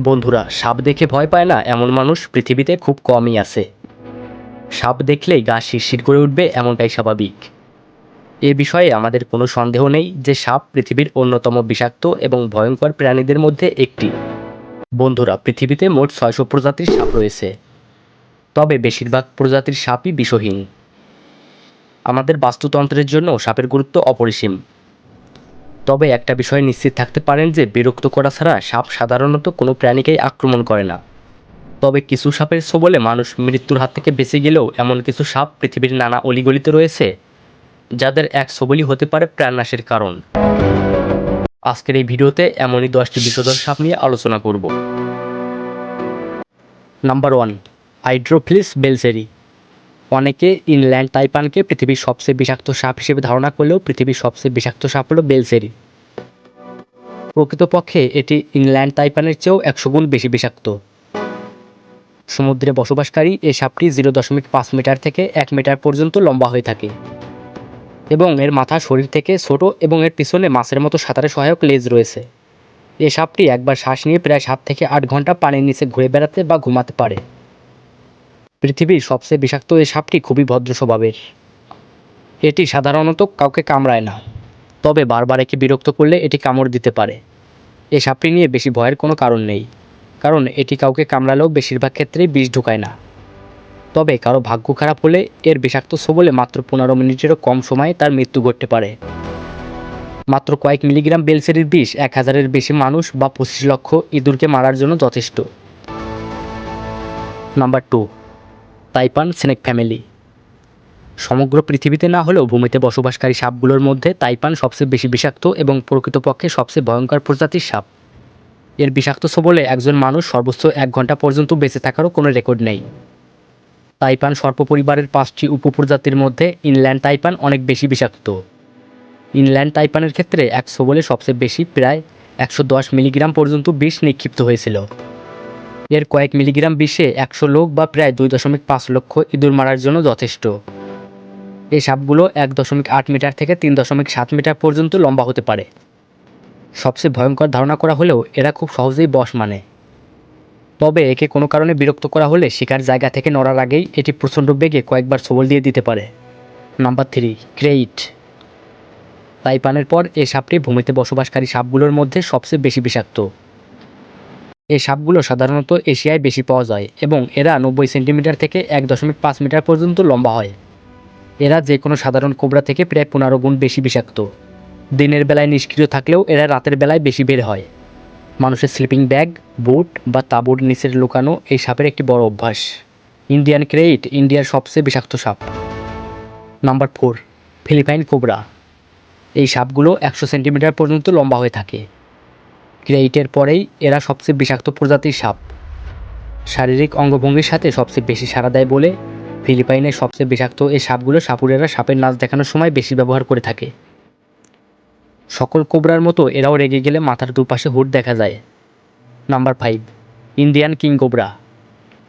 বন্ধুরা, সাপ দেখে ভয় পায় না? এমন মানুষ পৃথিবীতে খুব কমই আছে। সাপ দেখলেই গা শিরশির করে উঠবে এমনটাই স্বাভাবিক। এ বিষয়ে আমাদের কোনো সন্দেহ নেই যে সাপ পৃথিবীর অন্যতম বিষাক্ত এবং ভয়ঙ্কর প্রাণীদের মধ্যে একটি। বন্ধুরা, পৃথিবীতে মোট ছয়শো প্রজাতির সাপ রয়েছে। তবে বেশিরভাগ প্রজাতির সাপই বিষহীন। আমাদের বাস্তুতন্ত্রের জন্য সাপের গুরুত্ব অপরিসীম। তবে একটা বিষয়ে নিশ্চিত থাকতে পারেন যে বিরক্ত করা ছাড়া সাপ সাধারণত কোনো প্রাণীকেই আক্রমণ করে না। তবে কিছু সাপের ছোবলে মানুষ মৃত্যুর হাত থেকে বেঁচে গেলেও এমন কিছু সাপ পৃথিবীর নানা অলিগলিতে রয়েছে, যাদের এক ছোবলই হতে পারে প্রাণনাশের কারণ। আজকের এই ভিডিওতে এমনই দশটি বিষধর সাপ নিয়ে আলোচনা করব। Number one, hydrophis belcheri. অনেকে ইনল্যান্ড তাইপানকে পৃথিবীর সবচেয়ে বিষাক্ত সাপ হিসেবে ধারণা করলেও পৃথিবীর সবচেয়ে বিষাক্ত সাপ হলো বেলসেরি প্রকৃতপক্ষে এটি ইংল্যান্ড, তাইপানের চেয়েও একশো গুণ বেশি বিষাক্ত। সমুদ্রে বসবাসকারী এই সাপটি জিরো দশমিক পাঁচ মিটার থেকে এক মিটার পর্যন্ত লম্বা হয়ে থাকে এবং এর মাথা শরীর থেকে ছোট এবং এর পিছনে মাছের মতো সাঁতারে সহায়ক লেজ রয়েছে। এই সাপটি একবার শ্বাস নিয়ে প্রায় সাত থেকে আট ঘণ্টা পানির নিচে ঘুরে বেড়াতে বা ঘুমাতে পারে। পৃথিবীর সবচেয়ে বিষাক্ত এই সাপটি খুবই ভদ্র স্বভাবের এটি সাধারণত কাউকে কামড়ায় না, তবে বারবার একে বিরক্ত করলে এটি কামড় দিতে পারে। এই সাপটি নিয়ে বেশি ভয়ের কোনো কারণ নেই, কারণ এটি কাউকে কামড়ালেও বেশিরভাগ ক্ষেত্রেই বিষ ঢুকায় না। তবে কারও ভাগ্য খারাপ হলে এর বিষাক্ত সবলে মাত্র পনেরো মিনিটেরও কম সময়ে তার মৃত্যু ঘটতে পারে। মাত্র কয়েক মিলিগ্রাম বেলসেরির বিষ এক হাজারের বেশি মানুষ বা পঁচিশ লক্ষ ইঁদুরকে মারার জন্য যথেষ্ট। Number two taipan snake family. সমগ্র পৃথিবীতে না হলেও ভূমিতে বসবাসকারী সাপগুলোর মধ্যে তাইপান সবচেয়ে বেশি বিষাক্ত এবং প্রকৃতপক্ষে সবচেয়ে ভয়ঙ্কর প্রজাতির সাপ। এর বিষাক্ত সবলে একজন মানুষ সর্বোচ্চ এক ঘণ্টা পর্যন্ত বেঁচে থাকারও কোনো রেকর্ড নেই। তাইপান সর্প পরিবারের পাঁচটি উপপ্রজাতির মধ্যে ইনল্যান্ড তাইপান অনেক বেশি বিষাক্ত। ইনল্যান্ড তাইপানের ক্ষেত্রে এক সবলে সবচেয়ে বেশি প্রায় একশো দশ মিলিগ্রাম পর্যন্ত বিষ নিক্ষিপ্ত হয়েছিল। এর কয়েক মিলিগ্রাম বিষে একশো লোক বা প্রায় দুই দশমিক পাঁচ লক্ষ ইঁদুর মারার জন্য যথেষ্ট। এই সাপগুলো এক দশমিক আট মিটার থেকে তিন দশমিক সাত মিটার পর্যন্ত লম্বা হতে পারে। সবচেয়ে ভয়ঙ্কর ধারণা করা হলেও এরা খুব সহজেই বশ মানে। তবে একে কোনো কারণে বিরক্ত করা হলে শিকার জায়গা থেকে নড়ার আগেই এটি প্রচণ্ড বেগে কয়েকবার সবল দিয়ে দিতে পারে। Number three, krait. তাইপানের পর এই সাপটি ভূমিতে বসবাসকারী সাপগুলোর মধ্যে সবচেয়ে বেশি বিষাক্ত। এই সাপগুলো সাধারণত এশিয়ায় বেশি পাওয়া যায় এবং এরা নব্বই সেন্টিমিটার থেকে এক দশমিক পাঁচ মিটার পর্যন্ত লম্বা হয়। এরা যে কোনো সাধারণ কোবরা থেকে প্রায় পনেরো গুণ বেশি বিষাক্ত। দিনের বেলায় নিষ্ক্রিয় থাকলেও এরা রাতের বেলায় বেশি বের হয়। মানুষের স্লিপিং ব্যাগ, বুট বা তাঁবুর নিচের লুকানো এই সাপের একটি বড় অভ্যাস। ইন্ডিয়ান ক্রেইট, ইন্ডিয়ার সবচেয়ে বিষাক্ত সাপ। Number four, Philippine cobra. এই সাপগুলো একশো সেন্টিমিটার পর্যন্ত লম্বা হয়ে থাকে। ক্রেইটের পরেই এরা সবচেয়ে বিষাক্ত প্রজাতির সাপ। শারীরিক অঙ্গভঙ্গির সাথে সবচেয়ে বেশি সাড়া দেয় বলে ফিলিপাইনের সবচেয়ে বিষাক্ত এই সাপগুলো সাপুরেরা সাপের নাচ দেখানোর সময় বেশি ব্যবহার করে থাকে। সকল কোবরার মতো এরাও রেগে গেলে মাথার দুপাশে হুড দেখা যায়। Number five, Indian king cobra.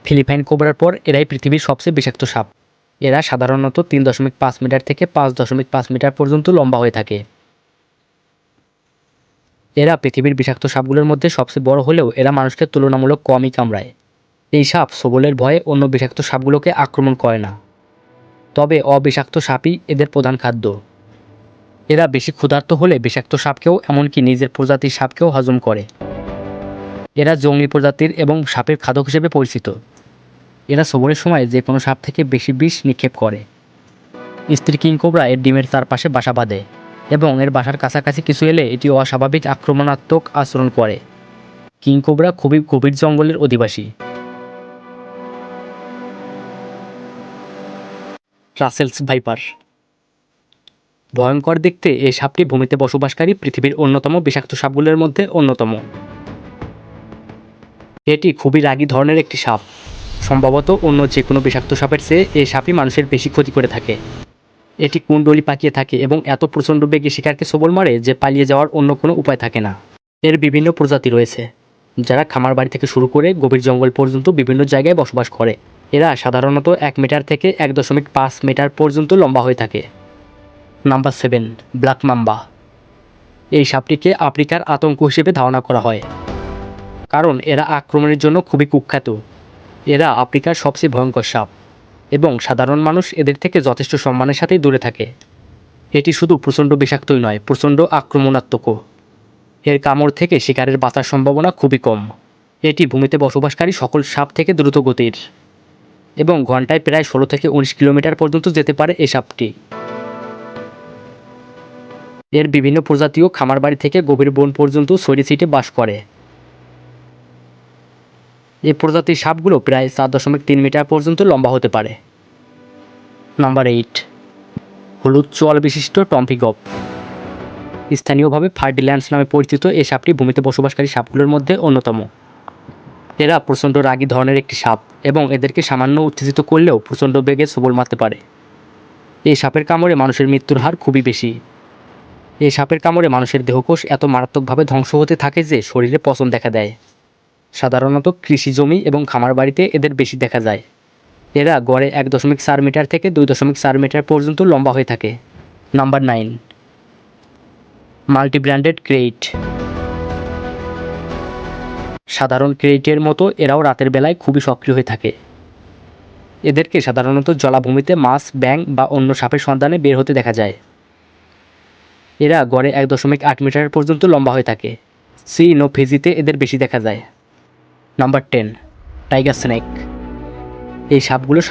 Philippine কোবরার পর এরাই পৃথিবীর সবচেয়ে বিষাক্ত সাপ। এরা সাধারণত তিন দশমিক পাঁচ মিটার থেকে পাঁচ দশমিক পাঁচ মিটার পর্যন্ত লম্বা হয়ে থাকে। এরা পৃথিবীর বিষাক্ত সাপগুলোর মধ্যে সবচেয়ে বড় হলেও এরা মানুষকে তুলনামূলক কমই কামড়ায়। এই সাপ সবলের ভয়ে অন্য বিষাক্ত সাপগুলোকে আক্রমণ করে না। তবে অবিষাক্ত সাপই এদের প্রধান খাদ্য। এরা বেশি ক্ষুধার্ত হলে বিষাক্ত সাপকেও এমনকি নিজের প্রজাতির সাপকেও হজম করে। এরা জঙ্গলি প্রজাতির এবং সাপের খাদক হিসেবে পরিচিত। এরা সবরের সময় যে কোনো সাপ থেকে বেশি বিষ নিক্ষেপ করে। স্ত্রী কিংকোবরা এর ডিমের চারপাশে বাসা বাঁধে। এবং এর বাসার কাছাকাছি কিছু এলে এটি অস্বাভাবিক আক্রমণাত্মক আচরণ করে। কিংকোবরা খুবই গভীর জঙ্গলের অধিবাসী। Russell's viper. ভয়ঙ্কর দেখতে এই সাপটি ভূমিতে বসবাসকারী পৃথিবীর অন্যতম বিষাক্ত সাপগুলোর মধ্যে অন্যতম। এটি খুবই রাগী ধরনের একটি সাপ। সম্ভবত অন্য যে কোনো বিষাক্ত সাপের চেয়ে এই সাপই মানুষের বেশি ক্ষতি করে থাকে। এটি কুণ্ডলি পাকিয়ে থাকে এবং এত প্রচণ্ড বেগে শিকারকে সবল মারে যে পালিয়ে যাওয়ার অন্য কোনো উপায় থাকে না। এর বিভিন্ন প্রজাতি রয়েছে, যারা খামার বাড়ি থেকে শুরু করে গভীর জঙ্গল পর্যন্ত বিভিন্ন জায়গায় বসবাস করে। এরা সাধারণত এক মিটার থেকে এক দশমিক পাঁচ মিটার পর্যন্ত লম্বা হয়ে থাকে। Number seven, black mamba. এই সাপটিকে আফ্রিকার আতঙ্ক হিসেবে ধারণা করা হয়, কারণ এরা আক্রমণের জন্য খুবই কুখ্যাত। এরা আফ্রিকার সবচেয়ে ভয়ঙ্কর সাপ। এবং সাধারণ মানুষ এদের থেকে যথেষ্ট সম্মানের সাথেই দূরে থাকে। এটি শুধু প্রচণ্ড বিষাক্তই নয়, প্রচণ্ড আক্রমণাত্মকও। এর কামড় থেকে শিকারের বাঁচার সম্ভাবনা খুবই কম। এটি ভূমিতে বসবাসকারী সকল সাপ থেকে দ্রুত গতির। এবং ঘন্টায় প্রায় ষোলো থেকে উনিশ কিলোমিটার পর্যন্ত যেতে পারে এই সাপটি। এর বিভিন্ন প্রজাতিও খামার বাড়ি থেকে গভীর বন পর্যন্ত ছড়িয়ে ছিটে বাস করে। এই প্রজাতির সাপগুলো প্রায় চার দশমিক তিন মিটার পর্যন্ত লম্বা হতে পারে। নাম্বার এইট, হলুদ চোয়াল বিশিষ্ট টম্পিগপ স্থানীয়ভাবে ফার্ডিল্যান্ডস নামে পরিচিত এই সাপটি ভূমিতে বসবাসকারী সাপগুলোর মধ্যে অন্যতম। এরা প্রচণ্ড রাগী ধরনের একটি সাপ এবং এদেরকে সামান্য উত্তেজিত করলেও প্রচণ্ড বেগে সবল মারতে পারে। এই সাপের কামড়ে মানুষের মৃত্যুর হার খুবই বেশি। এই সাপের কামড়ে মানুষের দেহকোষ এত মারাত্মকভাবে ধ্বংস হতে থাকে যে শরীরে পচন দেখা দেয়। সাধারণত কৃষি জমি এবং খামার বাড়িতে এদের বেশি দেখা যায়। এরা গড়ে এক দশমিক চার মিটার থেকে দুই দশমিক চার মিটার পর্যন্ত লম্বা হয়ে থাকে। Number nine. Multi branded krait. সাধারণ ক্রেইটের মতো এরাও রাতের বেলায় খুবই সক্রিয় হয়ে থাকে। এদেরকে সাধারণত জলাভূমিতে মাছ ব্যাং বা অন্য সাপের সন্ধানে বের হতে দেখা যায়। এরা গড়ে এক দশমিক আট মিটার পর্যন্ত লম্বা হয়ে থাকে। সিন ও ফিজিতে এদের বেশি দেখা যায়। নাম্বার টেন টাইগার স্নেক এই সাপগুলো